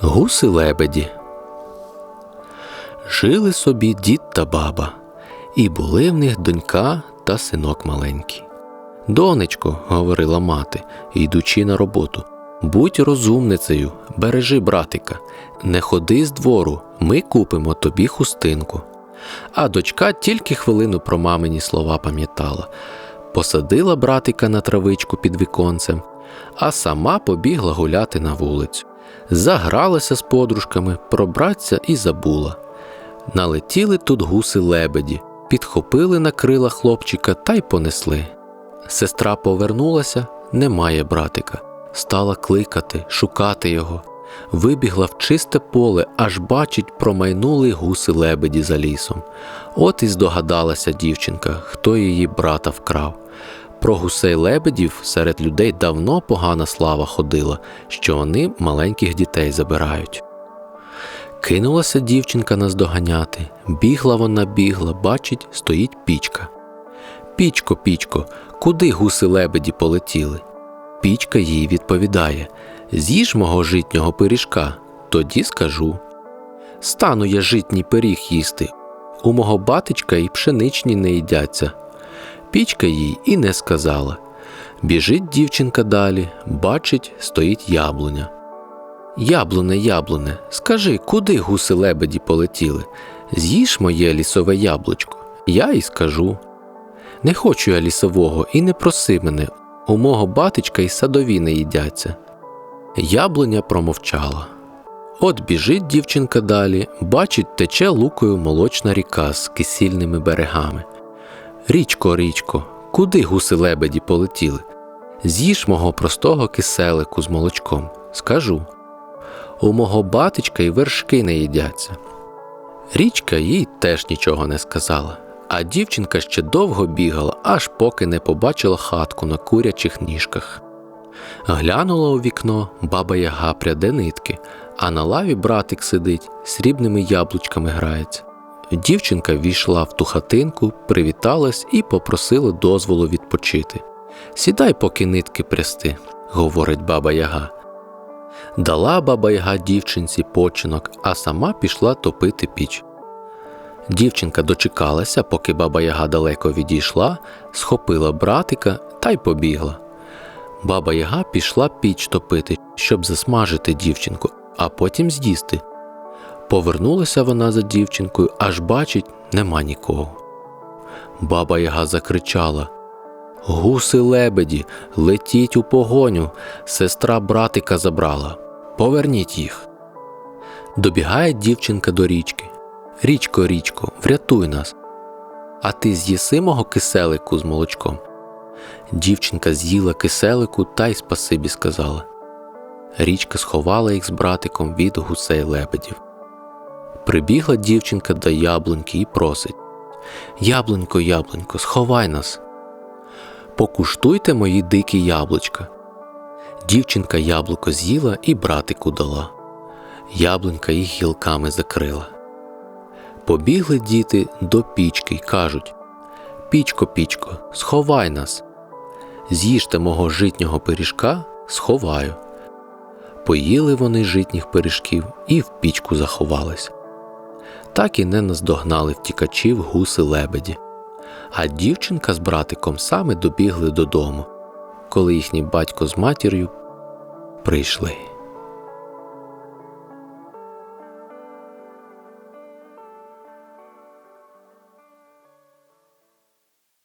Гуси лебеді. Жили собі дід та баба, і були в них донька та синок маленький. Донечко, говорила мати, йдучи на роботу, будь розумницею, бережи братика, не ходи з двору, ми купимо тобі хустинку. А дочка тільки хвилину про мамині слова пам'ятала, посадила братика на травичку під віконцем, а сама побігла гуляти на вулицю. Загралася з подружками, про братця і забула. Налетіли тут гуси лебеді, підхопили на крила хлопчика та й понесли. Сестра повернулася, немає братика. Стала кликати, шукати його. Вибігла в чисте поле, аж бачить, промайнули гуси лебеді за лісом. От і здогадалася дівчинка, хто її брата вкрав. Про гусей лебедів серед людей давно погана слава ходила, що вони маленьких дітей забирають. Кинулася дівчинка наздоганяти, бігла вона бігла, бачить, стоїть пічка. Пічко, пічко, куди гуси лебеді полетіли? Пічка їй відповідає З'їж мого житнього пиріжка, тоді скажу. Стану я житній пиріг їсти. У мого батечка і пшеничні не їдяться. Пічка їй і не сказала. Біжить дівчинка далі, бачить, стоїть яблуня. Яблуне, яблуне, скажи, куди гуси лебеді полетіли? З'їж моє лісове яблучко, я й скажу. Не хочу я лісового і не проси мене, у мого батечка й садові не їдяться. Яблуня промовчала. От біжить дівчинка далі, бачить, тече лукою молочна ріка з кисільними берегами. Річко, річко, куди гуси лебеді полетіли? З'їж мого простого киселику з молочком, скажу. У мого батечка й вершки не їдяться. Річка їй теж нічого не сказала, а дівчинка ще довго бігала, аж поки не побачила хатку на курячих ніжках. Глянула у вікно, баба яга пряде нитки, а на лаві братик сидить, срібними яблучками грається. Дівчинка війшла в ту хатинку, привіталась і попросила дозволу відпочити. Сідай, поки нитки прясти, говорить баба Яга. Дала баба Яга дівчинці починок, а сама пішла топити піч. Дівчинка дочекалася, поки баба Яга далеко відійшла, схопила братика та й побігла. Баба Яга пішла піч топити, щоб засмажити дівчинку, а потім з'їсти. Повернулася вона за дівчинкою, аж бачить, нема нікого. Баба Яга закричала Гуси лебеді, летіть у погоню, сестра братика забрала. Поверніть їх. Добігає дівчинка до річки. Річко, річко, врятуй нас. А ти з'їси мого киселику з молочком. Дівчинка з'їла киселику та й спасибі сказала. Річка сховала їх з братиком від гусей лебедів. Прибігла дівчинка до яблуньки і просить Яблунько, яблунько, сховай нас. Покуштуйте мої дикі яблучка. Дівчинка яблуко з'їла і братику дала. Яблунька їх гілками закрила. Побігли діти до пічки й кажуть Пічко, пічко, сховай нас. З'їжте мого житнього пиріжка, сховаю. Поїли вони житніх пиріжків і в пічку заховались. Так і не наздогнали втікачів гуси лебеді. А дівчинка з братиком саме добігли додому, коли їхній батько з матір'ю прийшли.